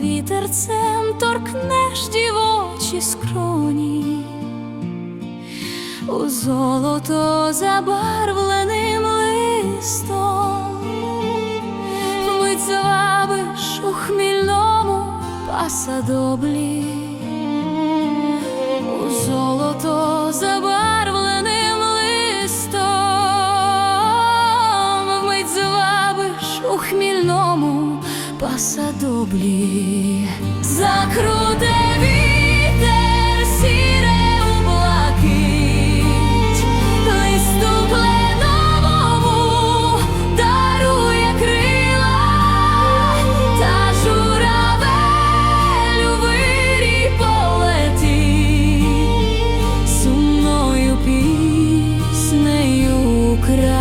вітерцем торкнеш дівочі скроні, у золото забарвленим листом, вмить звабиш у хмільному пасадоблі, у золото забарвленим пасадоблі, закруте вітер сіре у блакить, листу кленовому дарує крила, та журавель у вирій полетить. Сумною піснею краї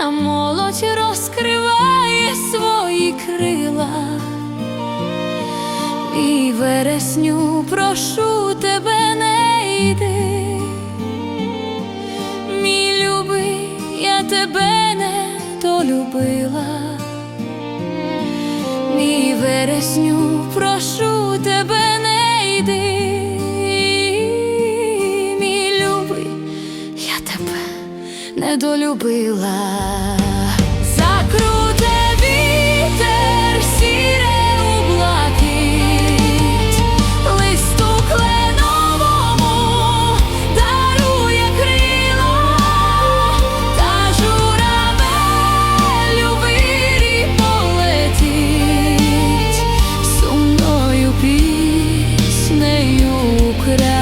а молодь розкриває свої крила. І вересню прошу тебе не йди, мій любий, я тебе не долюбила. Мій вересню, прошу тебе недолюбила. Закруте вітер, сіре облакить, листу кленовому дарує крила, та журавель у вирі полетить сумною піснею. Украї.